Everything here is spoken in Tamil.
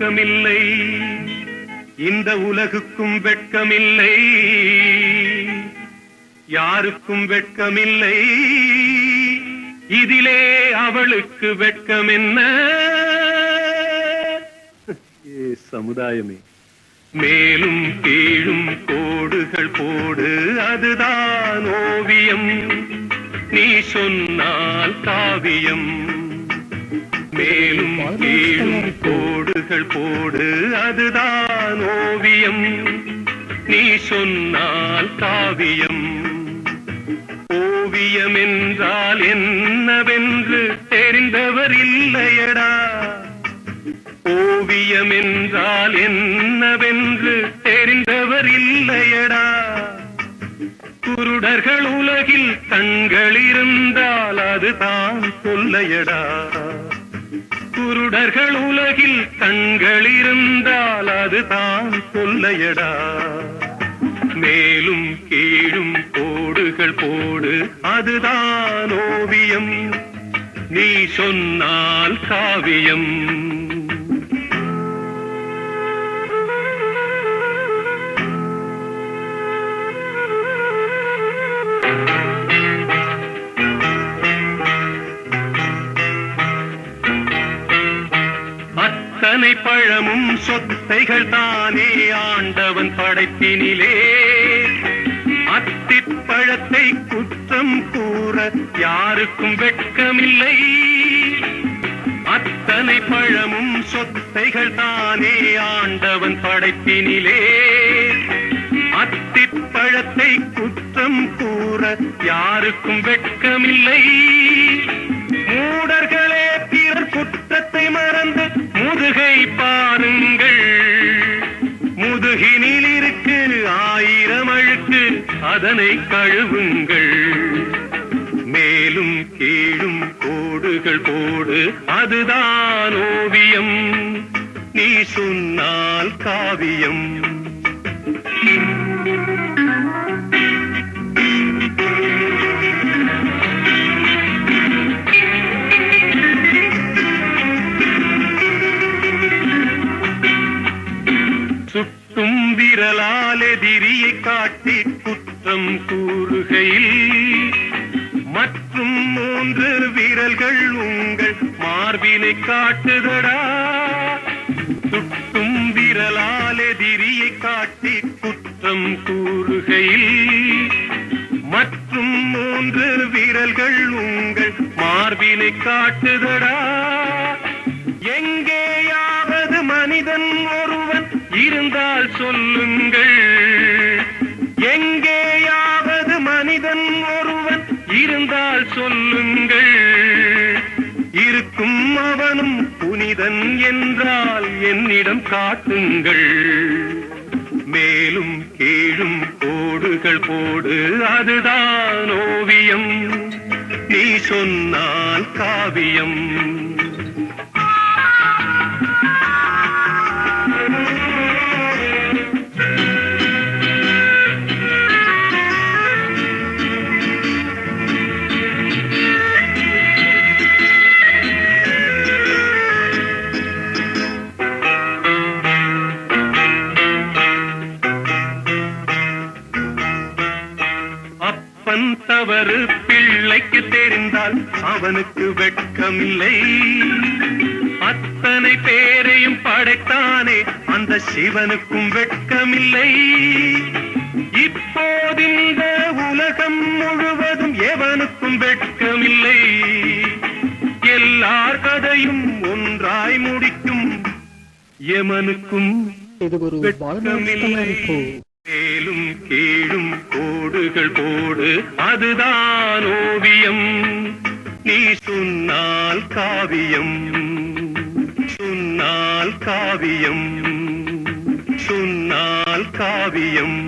வெட்கமில்லை இந்த உலகுக்கும் வெட்கமில்லை யாருக்கும் வெட்கமில்லை இதிலே அவளுக்கு வெட்கம் என்ன ஏ சமுதாயமே. மேலும் கீழும் கோடுகள் போடு அதுதான் ஓவியம். நீ சொன்னால் காவியம். மேலும் கீழும் கோடுகள் போடு அதுதான் ஓவியம். நீ சொன்னால் காவியம். ஓவியம் என்றால் என்னவென்று தெரிந்தவர் இல்லையடா. ஓவியம் என்றால் என்னவென்று தெரிந்தவர் இல்லையடா. குருடர்கள் உலகில் தங்கள் இருந்தால் அதுதான் சொல்லையடா குருடர்கள் உலகில் கண்கள் இருந்தால் அதுதான் சொல்லையடா மேலும் கீழும் கோடுகள் போடு அதுதான் ஓவியம். நீ சொன்னால் காவியம். அத்தனை பழமும் சொத்தைகள் தானே ஆண்டவன் படைப்பினிலே. அத்திப்பழத்தை குற்றம் கூற யாருக்கும் வெட்கமில்லை. அத்தனை பழமும் சொத்தைகள் தானே ஆண்டவன் படைப்பினிலே. அத்திப்பழத்தை குற்றம் கூற யாருக்கும் வெட்கமில்லை. மூடர் முதுகை பாருங்கள். முதுகினில் இருக்கு ஆயிரம் அழுக்கு அதனை கழுவுங்கள். மேலும் கீழும் கோடுகள் போடு அதுதான் ஓவியம். நீ சொன்னால் காவியம். எதிரியை காட்டி குற்றம் கூறுகையில் மற்றும் மூன்று விரல்கள் உங்கள் மார்பினை காட்டுதடா. சுட்டும் விரலால் எதிரியை காட்டி குற்றம் கூறுகையில் மற்றும் மூன்று விரல்கள் உங்கள் மார்பினை காட்டுதடா. எங்கேயாவது மனிதன் ஒருவன் இருந்தால் சொல்லுங்கள். அவனும் புனிதன் என்றால் என்னிடம் காட்டுங்கள். மேலும் கீழும் கோடுகள் போடு அதுதான் ஓவியம். நீ சொன்னால் காவியம். தெரிந்தால் அவனுக்கு வெட்கமில்லை. அத்தனை பேரையும் படைத்தானே அந்த சிவனுக்கும் வெட்கமில்லை. இப்போது இந்த உலகம் முழுவதும் எவனுக்கும் வெட்கமில்லை. எல்லார் கதையும் ஒன்றாய் முடிக்கும். எமனுக்கும் மேலும் கீழும் கோடுகள் போடு. அதுதான் ஓவியம். நீ சொன்னால் காவியம் சொன்னால் காவியம் சொன்னால் காவியம்